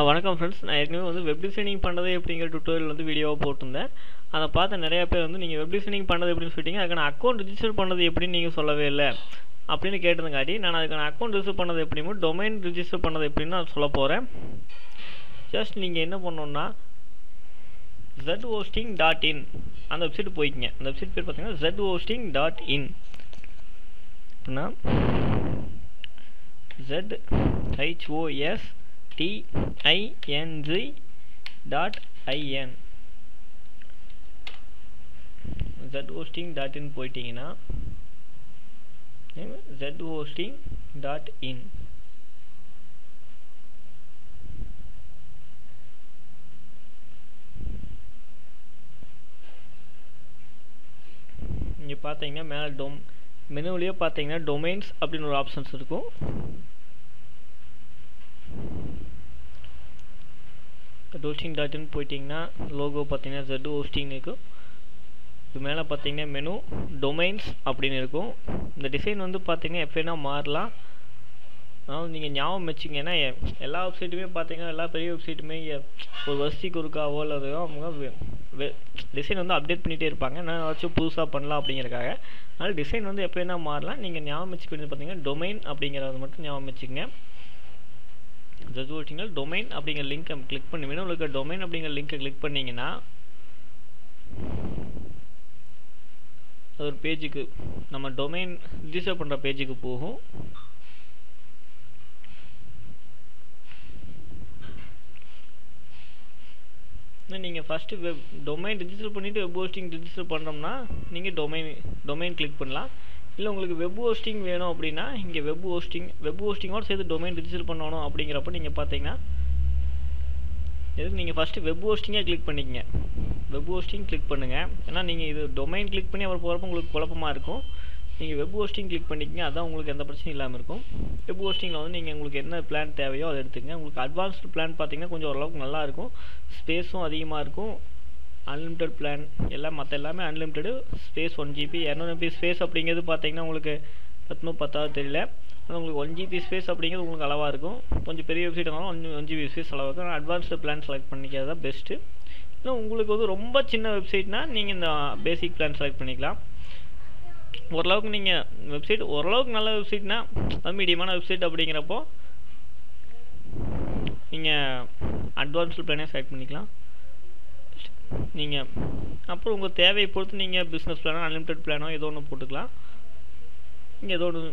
வணக்கம் ஃப்ரெண்ட்ஸ் நான் ஏற்கனவே வந்து வெப் டிசைனிங் பண்ணுறது எப்படிங்கிற டுட்டோரியல் வந்து வீடியோவாக போட்டிருந்தேன். அதை பார்த்த நிறையா பேர் வந்து நீங்கள் வெப் டிசைனிங் பண்ணது எப்படின்னு சொல்லிட்டீங்க. அதுக்கான அக்கௌண்ட் ரிஜிஸ்டர் பண்ணது எப்படின்னு நீங்கள் சொல்லவே இல்லை. அப்படின்னு கேட்டதுங்காட்டி நான் அதுக்கான அக்கௌண்ட் ரிஜிஸ்டர் பண்ணது எப்படிமோ டொமைன் ரிஜிஸ்டர் பண்ணது எப்படின்னு நான் சொல்ல போகிறேன் ஜஸ்ட் நீங்கள் என்ன பண்ணணுன்னா ஜெட் ஹோஸ்டிங் டாட் இன் அந்த வெப்சைட் போய்க்கிங்க. அந்த வெப்சைட் பேர் பார்த்தீங்கன்னா ஜெட் ஹோஸ்டிங் டாட் இன் அப்படின்னா Z HOS TING dot IN Z hosting dot in போயிட்டீங்கன்னா ஜெட் ஹோஸ்டிங் டாட் இன் இங்கே பார்த்தீங்கன்னா மேலே டொம் மெனுவிலேயே பார்த்தீங்கன்னா டொமைன்ஸ் அப்படின்னு ஒரு ஆப்ஷன்ஸ் இருக்கும். ஹோஸ்டிங் டாட்னு போயிட்டிங்கன்னா லோகோ பார்த்தீங்கன்னா ஜெட் ஹோஸ்டிங் இருக்கும் இது மேலே பார்த்தீங்கன்னா மெனு டொமைன்ஸ் அப்படின்னு இருக்கும் இந்த டிசைன் வந்து பார்த்தீங்கன்னா எப்போனா மாறலாம் அதாவது நீங்கள் ஞாபகம் வச்சிங்கன்னா எல்லா வெப்சைட்டுமே பார்த்தீங்கன்னா எல்லா பெரிய வெப்சைட்டுமே ஒரு வருஷத்துக்கு ஒருக்காவோ இல்லை அவங்க டிசைன் வந்து அப்டேட் பண்ணிகிட்டே இருப்பாங்க நான் ஏதாச்சும் புதுசாக பண்ணலாம் அப்படிங்கிறக்காக அதனால் டிசைன் வந்து எப்போ என்ன மாறலாம் நீங்கள் ஞாபகம் வச்சுக்க பார்த்தீங்கன்னா டொமைன் அப்படிங்கிறத மட்டும் ஞாபகம் வச்சுக்கோங்க ஜஸ்ட் ஓட்டிங்கன்னா டொமைன் அப்படிங்கிற லிங்க்கை கிளிக் பண்ணி வேணும். உங்களுக்கு டொமைன் அப்படிங்கிற லிங்க்கை கிளிக் பண்ணிங்கன்னா ஒரு பேஜுக்கு நம்ம டொமைன் ரிஜிஸ்டர் பண்ணுற பேஜுக்கு போகும். நீங்கள் ஃபஸ்ட்டு வெப் டொமைன் ரிஜிஸ்டர் பண்ணிவிட்டு வெப் ஹோஸ்டிங் ரிஜிஸ்டர் பண்ணுறோம்னா நீங்கள் டொமைன் டொமைன் கிளிக் பண்ணலாம். இல்லை உங்களுக்கு வெப் ஹோஸ்டிங் வேணும் அப்படின்னா இங்கே வெப் ஹோஸ்டிங் வெப் ஹோஸ்டிங்கோடு சேர்த்து டொமைன் ரிஜிஸ்டர் பண்ணணும் அப்படிங்கிறப்ப நீங்கள் பார்த்தீங்கன்னா எதுக்கு நீங்கள் ஃபஸ்ட்டு வெப் ஹோஸ்டிங்கே கிளிக் பண்ணிக்கங்க. வெப் ஹோஸ்டிங் கிளிக் பண்ணுங்கள் ஏன்னா நீங்கள் இது டொமைன் கிளிக் பண்ணி அப்புறம் போகிறப்ப உங்களுக்கு குழப்பமாக இருக்கும். நீங்கள் வெப் ஹோஸ்டிங் கிளிக் பண்ணிக்கங்க அதான் உங்களுக்கு எந்த பிரச்சனையும் இல்லாமல் இருக்கும். வெப் ஹோஸ்டிங்கில் வந்து நீங்கள் உங்களுக்கு என்ன பிளான் தேவையோ அதை எடுத்துங்க உங்களுக்கு அட்வான்ஸ்டு பிளான் பார்த்தீங்கன்னா கொஞ்சம் ஓரளவுக்கு நல்லாயிருக்கும் ஸ்பேஸும் அதிகமாக இருக்கும். அன்லிமிட்டட் பிளான் எல்லாம் மற்ற எல்லாமே அன்லிமிட்டடு ஸ்பேஸ் ஒன் ஜிபி இரநூறு எம்பி ஸ்பேஸ் அப்படிங்கிறது பார்த்தீங்கன்னா உங்களுக்கு பத்துமோ பத்தாவது தெரியல. ஆனால் உங்களுக்கு ஒன் ஜிபி ஸ்பேஸ் அப்படிங்கிறது உங்களுக்கு அளவாக இருக்கும். கொஞ்சம் பெரிய வெப்சைட் இருந்தாலும் ஒன் ஒன் ஜிபி ஸ்பேஸ் அளவாக இருக்கும். அட்வான்ஸ்டு பிளான் செலக்ட் பண்ணிக்கிறது தான் பெஸ்ட்டு இல்லை உங்களுக்கு வந்து ரொம்ப சின்ன வெப்சைட்னால் நீங்கள் இந்த பேசிக் பிளான் செலக்ட் பண்ணிக்கலாம். ஓரளவுக்கு நீங்கள் வெப்சைட் ஓரளவுக்கு நல்ல வெப்சைட்னா அது மீடியமான வெப்சைட் அப்படிங்கிறப்போ நீங்கள் அட்வான்ஸ்டு பிளானே செலக்ட் பண்ணிக்கலாம். நீங்கள் அப்புறம் உங்கள் தேவையை பொறுத்து நீங்கள் பிஸ்னஸ் பிளானோ அன்லிமிட்டட் பிளானோ ஏதோ ஒன்று போட்டுக்கலாம். நீங்கள் ஏதோ ஒன்று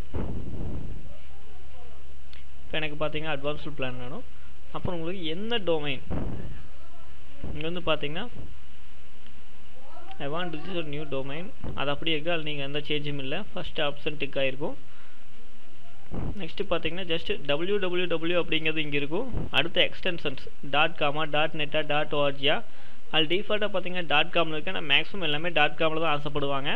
இப்போ எனக்கு பார்த்தீங்கன்னா அட்வான்ஸ்டு பிளான் வேணும். அப்புறம் உங்களுக்கு என்ன டொமைன் இங்கே வந்து பார்த்தீங்கன்னா I want this new domain அது அப்படியே இருக்குது அது நீங்கள் எந்த சேஞ்சும் இல்லை. ஃபஸ்ட்டு ஆப்ஷன் டிக் ஆகிருக்கும் நெக்ஸ்ட்டு பார்த்தீங்கன்னா ஜஸ்ட் டபிள்யூ டபிள்யூ டபிள்யூ அப்படிங்கிறது இங்கே இருக்கும். அடுத்த எக்ஸ்டென்ஷன்ஸ் டாட் காமா டாட் நெட்டா டாட் ஓஆர்ஜியா அது டிஃபால்ட்டாக பார்த்தீங்கன்னா டாட் காமில் இருக்குது ஆனால் மேக்ஸிமம் எல்லாமே டாட் காமில் தான் ஆசைப்படுவாங்க.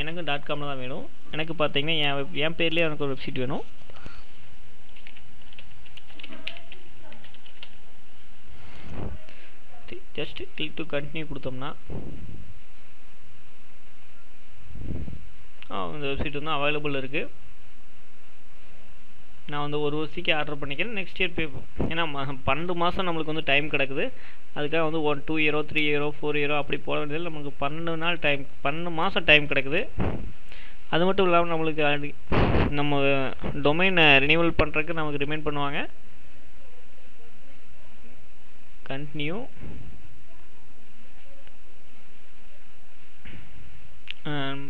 எனக்கும் டாட் காமில் தான் வேணும். எனக்கு பார்த்தீங்கன்னா என் என் பேர்லேயே எனக்கு ஒரு வெப்சைட் வேணும். ஜஸ்ட் கிளிக் டு கண்டினியூ கொடுத்தோம்னா இந்த வெப்சைட் வந்து அவைலபிள் இருக்குது நான் வந்து ஒரு வருஷத்துக்கு ஆர்டர் பண்ணிக்கிறேன். நெக்ஸ்ட் இயர் பே ஏன்னா பன்னெண்டு மாதம் நம்மளுக்கு வந்து டைம் கிடக்குது. அதுக்காக வந்து ஒன் டூ இயரோ த்ரீ இயரோ ஃபோர் இயரோ அப்படி போட வேண்டியதில் நமக்கு பன்னெண்டு நாள் டைம் பன்னெண்டு மாதம் டைம் கிடக்குது. அது மட்டும் இல்லாமல் நம்மளுக்கு நம்ம டொமைனை ரினியூவல் பண்ணுறதுக்கு நமக்கு ரிமைண்ட் பண்ணுவாங்க. கண்டினியூ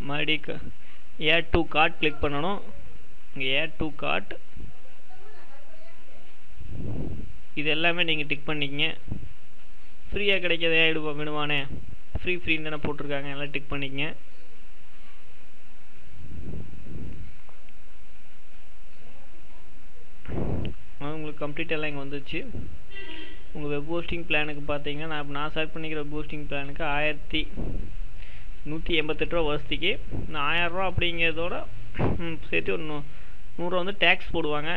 மறுபடியும் ஏட் டூ கார்ட் கிளிக் பண்ணணும். இங்கே ஏட் கார்ட் இது எல்லாமே நீங்கள் டிக் பண்ணிக்கங்க ஃப்ரீயாக கிடைக்காத ஏடுவோம் விடுவானே ஃப்ரீ ஃப்ரீன்னு தானே போட்டிருக்காங்க எல்லாம் டிக் பண்ணிக்கங்க. உங்களுக்கு கம்ப்ளீட் எல்லாம் இங்கே வந்துச்சு உங்கள் வெப் போஸ்டிங் பிளானுக்கு பார்த்தீங்கன்னா நான் நான் செலக்ட் பண்ணிக்கிற வெப் பிளானுக்கு ஆயிரத்தி நூற்றி எண்பத்தெட்டு ரூபா வருஷத்துக்கு. இந்த ஆயிரரூவா அப்படிங்கிறதோட சேர்த்து ஒரு நூறுரூவா வந்து டேக்ஸ் போடுவாங்க.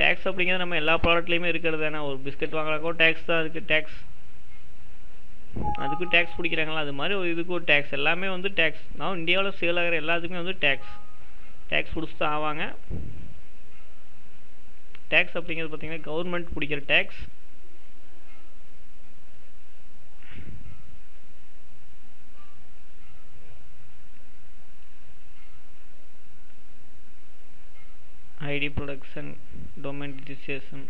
டேக்ஸ் அப்படிங்கிறது நம்ம எல்லா ப்ராடக்ட்லேயுமே இருக்கிறது தானே. ஒரு பிஸ்கட் வாங்குறாக்கோ டேக்ஸ் தான் இருக்குது டேக்ஸ் அதுக்கும் டேக்ஸ் பிடிக்கிறாங்களா? அது மாதிரி ஒரு இதுக்கு ஒரு டேக்ஸ் எல்லாமே வந்து டேக்ஸ் நான் இந்தியாவில் சேல் ஆகிற எல்லாத்துக்குமே வந்து டேக்ஸ் டேக்ஸ் பிடிச்சி தான் ஆவாங்க. டேக்ஸ் அப்படிங்கிறது பார்த்தீங்கன்னா கவர்மெண்ட் பிடிக்கிற tax ID protection domain registration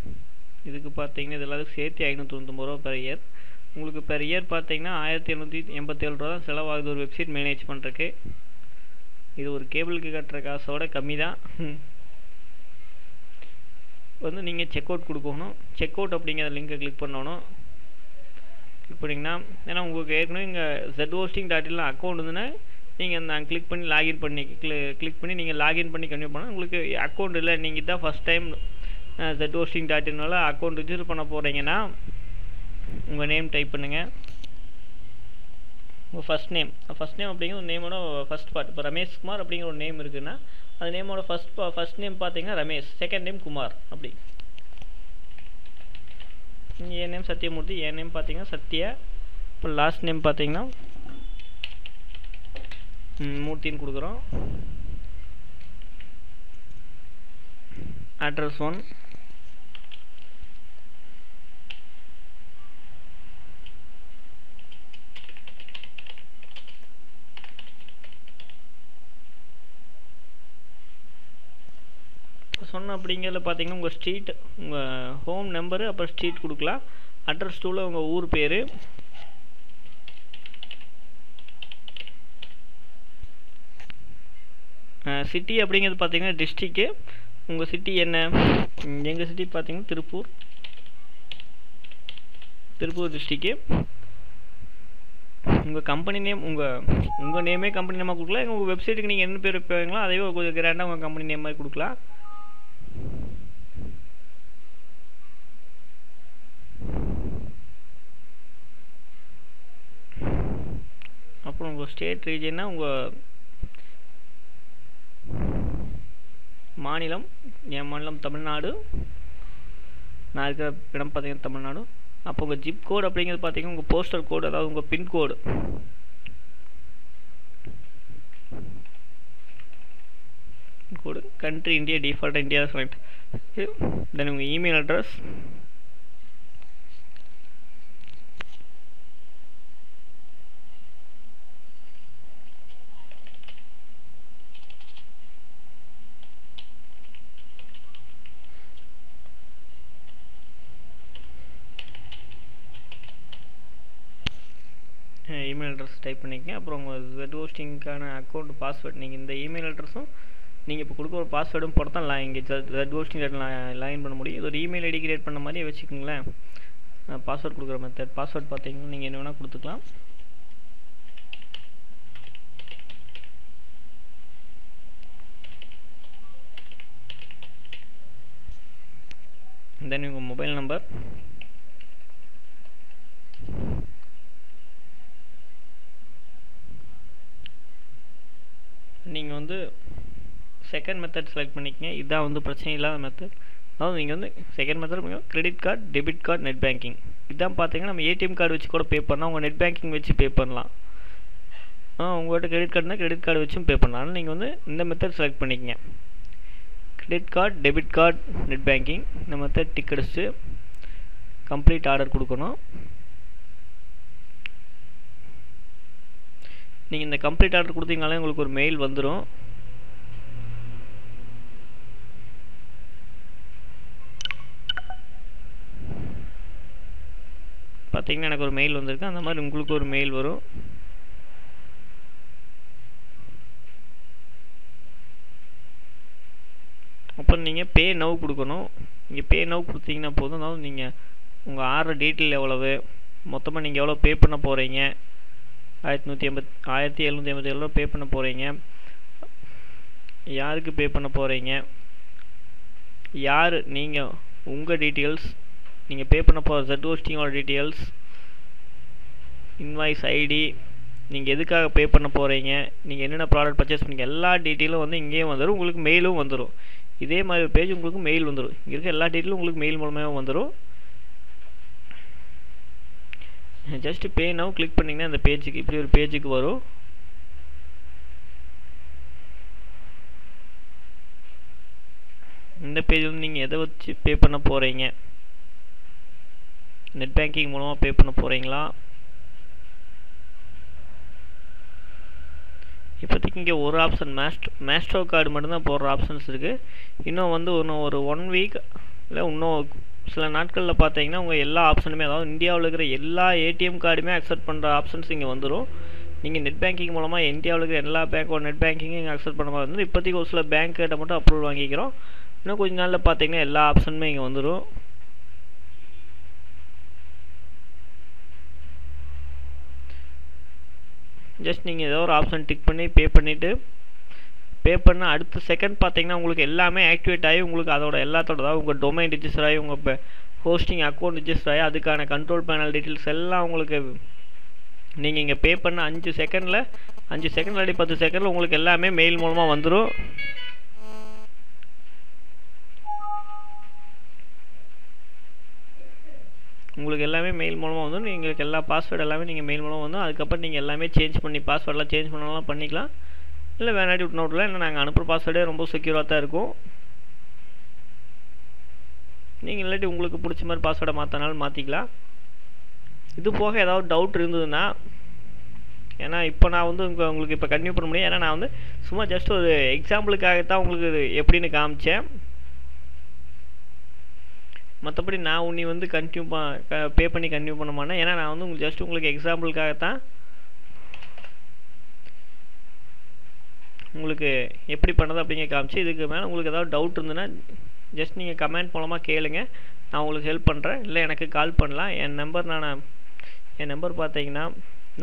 இதுக்கு பார்த்தீங்கன்னா இது எல்லாத்துக்கும் சேர்த்து ஐநூற்றி தொண்ணூத்தொம்பது ரூபா பெர் இயர் உங்களுக்கு பெர் இயர் பார்த்தீங்கன்னா ஆயிரத்தி எழுநூற்றி எண்பத்தேழு ரூபா தான் செலவாகுது. ஒரு வெப்சைட் மேனேஜ் பண்ணுறக்கு இது ஒரு கேபிளுக்கு கட்டுற காசோட கம்மி தான். வந்து நீங்கள் செக் அவுட் கொடுக்கணும். செக் அவுட் அப்படிங்கிற லிங்கை கிளிக் பண்ணணும். கிளிக் பண்ணிங்கன்னா ஏன்னா உங்களுக்கு ஏற்கனவே இங்கே ஜெட் ஹோஸ்டிங் டாட் இல்லாம் அக்கௌண்ட் இருந்துன்னா நீங்கள் நான் கிளிக் பண்ணி லாகின் பண்ணி கிளிக் பண்ணி நீங்கள் லாகின் பண்ணி கன்வியூ பண்ணால் உங்களுக்கு அக்கௌண்ட் இல்லை. நீங்கள் தான் first time Z hosting dot இன்னால account register பண்ண போகிறீங்கன்னா உங்கள் நேம் டைப் பண்ணுங்கள் உங்கள் ஃபஸ்ட் நேம் ஃபஸ்ட் நேம் அப்படிங்கிற ஒரு நேமோட ஃபஸ்ட் பார்ட் இப்போ ரமேஷ் குமார் அப்படிங்கிற ஒரு நேம் இருக்குன்னா அந்த நேமோட ஃபஸ்ட் ஃபஸ்ட் நேம் பார்த்தீங்கன்னா ரமேஷ். Second name Kumar. அப்படி. என் நேம் சத்யமூர்த்தி என் நேம் பார்த்தீங்கன்னா சத்யா. இப்போ லாஸ்ட் நேம் பார்த்தீங்கன்னா மூர்த்தின்னு கொடுக்குறோம். அட்ரஸ் ஒன் சொன்ன அப்படிங்கிறதுல பார்த்தீங்கன்னா உங்கள் ஸ்ட்ரீட் உங்கள் ஹோம் நம்பரு அப்புறம் ஸ்ட்ரீட் கொடுக்கலாம். அட்ரஸ் டூவில் உங்கள் ஊர் பேர். சிட்டி அப்படிங்கிறது பார்த்தீங்கன்னா டிஸ்ட்ரிக்கு உங்கள் சிட்டி என்ன? எங்கள் சிட்டி பார்த்தீங்கன்னா திருப்பூர். திருப்பூர் டிஸ்ட்ரிக்கு உங்கள் கம்பெனி நேம் உங்கள் உங்கள் நேமே கம்பெனி நேமாக கொடுக்கலாம். உங்கள் வெப்சைட்டுக்கு நீங்கள் என்ன பேர் வைப்பீங்களோ அதே கொஞ்சம் கிராண்டாக உங்கள் கம்பெனி நேம் மாதிரி கொடுக்கலாம். அப்புறம் உங்கள் ஸ்டேட் ரீஜன்னா உங்கள் மாநிலம் என் மாநிலம் தமிழ்நாடு. நான் இருக்கிற இடம் பார்த்தீங்கன்னா தமிழ்நாடு. அப்போ உங்கள் ஜிப் கோடு அப்படிங்கிறது பார்த்தீங்கன்னா உங்கள் போஸ்டல் கோடு அதாவது உங்கள் பின்கோடு கோடு கண்ட்ரி இந்தியா டிஃபால்ட்டாக இந்தியா செலக்ட் தென் உங்கள் email address email address type பண்ணிக்கங்க. அப்புறம் உங்கள் ஜெட் ஹோஸ்டிங்க்கான அக்கௌண்ட் பாஸ்வேர்ட் நீங்கள் இந்த இமெயில் அட்ரஸும் நீங்கள் இப்போ கொடுக்குற ஒரு பாஸ்வேர்டும் போட்டு தான் லா- இங்கே ஜெட் ஹோஸ்டிங் லாகின் பண்ண முடியும். இது ஒரு இமெயில் ஐடி கிரியேட் பண்ண மாதிரியே வச்சுக்கோங்களேன். பாஸ்வேர்ட் கொடுக்குற மெத்தட் பாஸ்வேர்ட் பார்த்தீங்கன்னா நீங்கள் என்ன வேணால் கொடுத்துக்கலாம். தென் உங்கள் மொபைல் நம்பர் நீங்கள் வந்து செகண்ட் மெத்தட் செலக்ட் பண்ணிக்கங்க. இதுதான் வந்து பிரச்சனை இல்லாத மெத்தட் அதாவது நீங்கள் வந்து second method credit card debit card net banking இதான் பார்த்தீங்கன்னா நம்ம ஏடிஎம் கார்டு வச்சு கூட பே பண்ணலாம். உங்கள் நெட் பேங்கிங் வச்சு பே பண்ணலாம். ஆ உங்கள்கிட்ட கிரெடிட் கார்டுனா கிரெடிட் கார்டு வச்சும் பே பண்ணலாம். நீங்கள் வந்து இந்த மெத்தட் செலக்ட் பண்ணிக்கங்க. Credit card debit card net banking இந்த மெத்தட் டிக் அடிச்சுட்டு கம்ப்ளீட் ஆர்டர் கொடுக்கணும். நீங்கள் இந்த கம்ப்ளீட் ஆர்டர் கொடுத்தீங்கனாலே உங்களுக்கு ஒரு மெயில் வந்துடும் பார்த்தீங்கன்னா எனக்கு ஒரு மெயில் வந்திருக்கு. அந்த மாதிரி உங்களுக்கு ஒரு மெயில் வரும். அப்புறம் நீங்கள் பே நவ் கொடுக்கணும். நீங்கள் பே நவ் கொடுத்தீங்கன்னா போதும். அதாவது நீங்கள் உங்கள் ஆர்டர் டீட்டெயில் எவ்வளவு? மொத்தமாக நீங்கள் எவ்வளோ பே பண்ண போகிறீங்க ஆயிரத்தி நூற்றி எண்பத் ஆயிரத்தி எழுநூற்றி எண்பத்தி ஏழு ரூபா பே பண்ண போகிறீங்க யாருக்கு பே பண்ண போகிறீங்க யார்? நீங்கள் உங்கள் டீட்டெயில்ஸ் நீங்கள் பே பண்ண போகிற ஜெட் ஹோஸ்டிங்கோட டீட்டெயில்ஸ் இன்வாய்ஸ் ஐடி நீங்கள் எதுக்காக பே பண்ண போகிறீங்க நீங்கள் என்னென்ன ப்ராடக்ட் பர்ச்சேஸ் பண்ணீங்க எல்லா டீட்டெயிலும் வந்து இங்கேயே வந்துடும் உங்களுக்கு மெயிலும் வந்துடும் இதே மாதிரி ஒரு பேஜ் உங்களுக்கு மெயில் வந்துடும் இங்கே இருக்க எல்லா டீட்டெயிலும் உங்களுக்கு மெயில் மூலமாக வந்துடும் ஜஸ்ட் பே நவ் கிளிக் பண்ணிங்கன்னா அந்த பேஜுக்கு இப்படி ஒரு பேஜுக்கு வரும். இந்த பேஜ் வந்து நீங்கள் எதை வச்சு பே பண்ண போகிறீங்க நெட் பேங்கிங் மூலமாக பே பண்ண போகிறீங்களா இப்போதைக்கு இங்கே ஒரு ஆப்ஷன் மேஸ்ட் மேஸ்ட்ரோ கார்டு மட்டும்தான் போடுற ஆப்ஷன்ஸ் இருக்குது இன்னும் வந்து இன்னும் ஒரு ஒன் வீக் இல்லை இன்னும் சில நாட்களில் பார்த்தீங்கன்னா உங்கள் எல்லா ஆப்ஷனுமே அதாவது இந்தியாவில் இருக்கிற எல்லா ஏடிஎம் கார்டுமே அக்செப்ட் பண்ணுற ஆப்ஷன்ஸ் இங்கே வந்துடும் நீங்கள் நெட் பேங்கிங் மூலமாக இந்தியாவில் இருக்கிற எல்லா பேங்க்கோட நெட் பேங்கிங்கும் இங்கே அக்செப்ட் பண்ண மாதிரி வந்து இப்போதைக்கு ஒரு சில பேங்க்கிட்ட மட்டும் அப்ரூவல் வாங்கிக்கிறோம். இன்னும் கொஞ்ச நாளில் பார்த்தீங்கன்னா எல்லா ஆப்ஷனுமே இங்கே வந்துடும் ஜஸ்ட் நீங்கள் ஏதோ ஒரு ஆப்ஷன் டிக் பண்ணி பே பண்ணிவிட்டு பே பண்ண அடுத்த செகண்ட் பார்த்தீங்கன்னா உங்களுக்கு எல்லாமே ஆக்டிவேட் ஆகி உங்களுக்கு அதோட எல்லாத்தோட தான் உங்கள் டொமைன் ரிஜிஸ்டர் ஆகி உங்கள் இப்போ ஹோஸ்டிங் அக்கௌண்ட் ரிஜிஸ்டர் ஆகி அதுக்கான கண்ட்ரோல் பேனல் டீட்டெயில்ஸ் எல்லாம் உங்களுக்கு நீங்கள் இங்கே பே பண்ண அஞ்சு செகண்டில் அஞ்சு செகண்ட் இல்லாட்டி பத்து செகண்டில் உங்களுக்கு எல்லாமே மெயில் மூலமாக வந்துடும் உங்களுக்கு எல்லாமே மெயில் மூலமாக வந்து நீங்கள் எல்லா பாஸ்வேர்டு எல்லாமே நீங்கள் மெயில் மூலமாக வந்து அதுக்கப்புறம் நீங்கள் எல்லாமே சேஞ்ச் பண்ணி பாஸ்வேர்டெலாம் சேஞ்ச் பண்ணலாம் பண்ணிக்கலாம். இல்லை வேணாட்டி விட்டு விட்லாம் இல்லை நாங்கள் அனுப்புகிற பாஸ்வேர்டே ரொம்ப செக்யூராக தான் இருக்கும். நீங்கள் இல்லாட்டி உங்களுக்கு பிடிச்ச மாதிரி பாஸ்வேர்டை மாற்றினாலும் மாற்றிக்கலாம் இது போக ஏதாவது டவுட் இருந்ததுன்னா ஏன்னா இப்போ நான் வந்து உங்களுக்கு இப்போ கன்டினியூ பண்ண முடியும் ஏன்னா நான் வந்து சும்மா ஜஸ்ட் ஒரு எக்ஸாம்பிளுக்காக தான் உங்களுக்கு எப்படின்னு காமிச்சேன். மற்றபடி நான் உன்னை வந்து கண்டினியூ பே பண்ணி கண்டினியூ பண்ண மாட்டேன். ஏன்னா நான் வந்து உங்களுக்கு ஜஸ்ட் உங்களுக்கு எக்ஸாம்பிளுக்காக தான் உங்களுக்கு எப்படி பண்ணது அப்படிங்க காமிச்சு இதுக்கு மேலே உங்களுக்கு ஏதாவது டவுட் இருந்ததுன்னா ஜஸ்ட் நீங்கள் கமெண்ட் மூலமாக கேளுங்க. நான் உங்களுக்கு ஹெல்ப் பண்ணுறேன் இல்லை எனக்கு கால் பண்ணலாம். என் நம்பர் நான் என் நம்பர் பார்த்தீங்கன்னா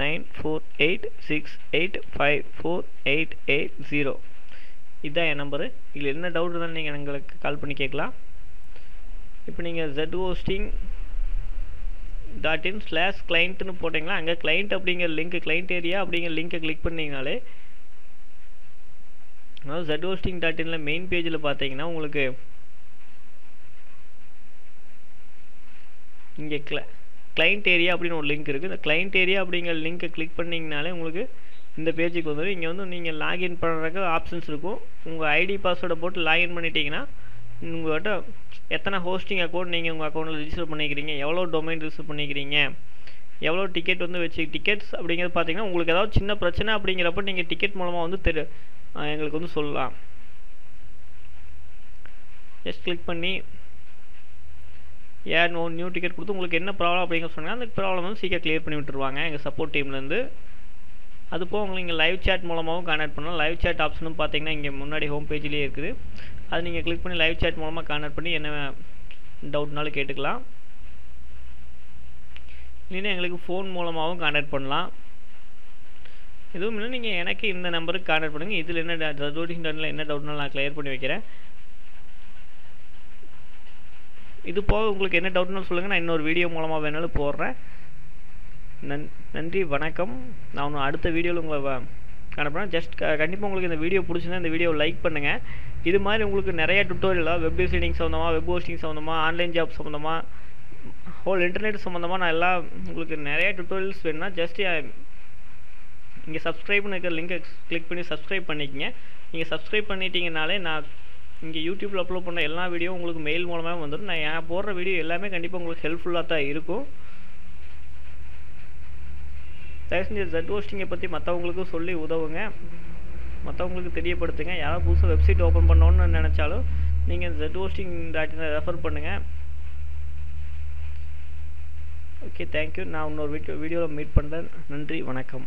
nine four eight six eight five four eight eight zero இதுதான் என் நம்பரு இதில் என்ன டவுட் இருந்தாலும் நீங்கள் எங்களுக்கு கால் பண்ணி கேட்கலாம். இப்போ நீங்கள் Z hosting dot in slash கிளைண்ட்னு போட்டிங்களா அங்கே கிளைண்ட் அப்படிங்கிற லிங்க் கிளைண்ட் ஏரியா அப்படிங்கிற லிங்க்கை கிளிக் பண்ணிங்கனாலே அதாவது ஜெட் ஹோஸ்டிங் டாட் இனில் மெயின் பேஜில் பார்த்தீங்கன்னா உங்களுக்கு இங்கே கிள கிளைண்ட் ஏரியா அப்படின்னு ஒரு லிங்க் இருக்குது இந்த கிளைண்ட் ஏரியா அப்படிங்கிற லிங்க்கை கிளிக் பண்ணிங்கனாலே உங்களுக்கு இந்த பேஜுக்கு வந்துடும் இங்கே வந்து நீங்கள் லாகின் பண்ணுறதுக்கு ஆப்ஷன்ஸ் இருக்கும். உங்கள் ஐடி பாஸ்வேர்டை போட்டு லாகின் பண்ணிட்டீங்கன்னா உங்கள்கிட்ட எத்தனை ஹோஸ்டிங் அக்கௌண்ட் நீங்கள் உங்கள் அக்கௌண்ட்டில் ரிஜிஸ்டர் பண்ணிக்கிறீங்க? எவ்வளோ டொமைன் ரிஜிஸ்டர் பண்ணிக்கிறீங்க? எவ்வளோ டிக்கெட் வந்து வச்சு டிக்கெட்ஸ் அப்படிங்கிறது பார்த்தீங்கன்னா உங்களுக்கு ஏதாவது சின்ன பிரச்சனை அப்படிங்கிறப்ப நீங்கள் டிக்கெட் மூலமாக வந்து தெரு எங்களுக்கு வந்து சொல்லலாம். ஜஸ்ட் கிளிக் பண்ணி ஏர் நோ நியூ டிக்கெட் கொடுத்து உங்களுக்கு என்ன ப்ராப்ளம் அப்படிங்கிற சொன்னால் அந்த ப்ராப்ளம் வந்து சீக்கிரம் கிளியர் பண்ணி விட்டுருவாங்க எங்கள் சப்போர்ட் டீம்லேருந்து அது போக உங்களுக்கு லைவ் சேட் மூலமாகவும் கனெக்ட் பண்ணலாம். லைவ் சேட் ஆப்ஷனும் பார்த்தீங்கன்னா இங்கே முன்னாடி ஹோம் பேஜ்லேயே இருக்குது. அது நீங்கள் கிளிக் பண்ணி லைவ் சேட் மூலமாக கான்டக்ட் பண்ணி என்ன டவுட்னாலும் கேட்டுக்கலாம். இல்லைன்னா எங்களுக்கு ஃபோன் மூலமாகவும் கான்டாக்ட் பண்ணலாம். எதுவும் இல்லை நீங்கள் எனக்கு இந்த நம்பருக்கு கான்டாக்ட் பண்ணுங்கள் இதில் என்ன டவுட்டிங் என்ன டவுட்னாலும் நான் கிளியர் பண்ணி வைக்கிறேன். இது போக உங்களுக்கு என்ன டவுட்னாலும் சொல்லுங்கள் நான் இன்னொரு வீடியோ மூலமாக வேணாலும் போடுறேன். நன் நன்றி வணக்கம். நான் அடுத்த வீடியோவில் உங்களை காணப்படுறேன் ஜஸ்ட் கண்டிப்பாக உங்களுக்கு இந்த வீடியோ பிடிச்சிருந்தா இந்த வீடியோ லைக் பண்ணுங்கள் இது மாதிரி உங்களுக்கு நிறைய டுட்டோரியலாக வெப் டிசைனிங் சம்மந்தமாக வெப் ஹோஸ்டிங் சம்மந்தமாக ஆன்லைன் ஜாப் சம்மந்தமாக ஹோல் இன்டர்நெட் சம்மந்தமாக நான் எல்லாம் உங்களுக்கு நிறைய டுட்டோரியல்ஸ் வேணும்னா ஜஸ்ட் இங்கே சப்ஸ்கிரைப்னு இருக்கிற லிங்கை கிளிக் பண்ணி சப்ஸ்கிரைப் பண்ணிக்கங்க. நீங்கள் சப்ஸ்கிரைப் பண்ணிட்டீங்கனாலே நான் இங்கே யூடியூப்பில் அப்லோட் பண்ண எல்லா வீடியோ உங்களுக்கு மெயில் மூலமாக வந்துடும் நான் போடுற வீடியோ எல்லாமே கண்டிப்பாக உங்களுக்கு ஹெல்ப்ஃபுல்லாக தான் இருக்கும். தயவு செஞ்சு ஜெட் ஹோஸ்டிங்கை பற்றி மற்றவங்களுக்கும் சொல்லி உதவுங்க. மற்றவங்களுக்கு தெரியப்படுத்துங்க. யாராவது புதுசாக வெப்சைட் ஓப்பன் பண்ணோன்னு நினச்சாலும் நீங்கள் ஜெட் ஹோஸ்டிங் டாட் ரெஃபர் பண்ணுங்கள் ஓகே தேங்க்யூ நான் இன்னொரு வீடியோ வீடியோவில் மீட் பண்ணுறேன் நன்றி வணக்கம்.